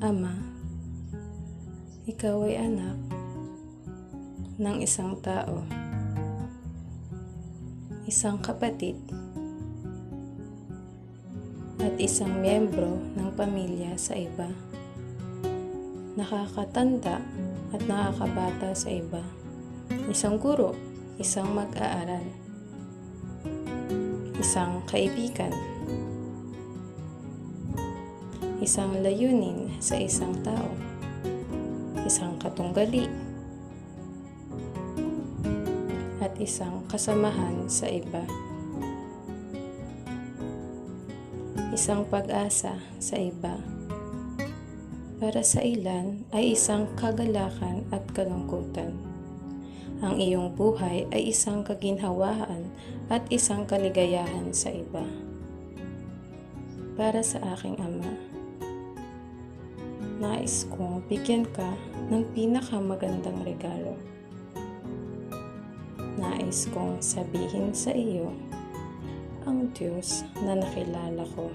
Ama, ikaw ay anak ng isang tao, isang kapatid, at isang miyembro ng pamilya sa iba. Nakakatanda at nakakabata sa iba. Isang guro, isang mag-aaral, isang kaibigan, isang layunin sa isang tao, isang katunggali, at isang kasamahan sa iba. Isang pag-asa sa iba. Para sa ilan ay isang kagalakan at kalungkutan. Ang iyong buhay ay isang kaginhawaan at isang kaligayahan sa iba. Para sa aking ama, nais kong bigyan ka ng pinakamagandang regalo. Nais kong sabihin sa iyo ang Diyos na nakilala ko.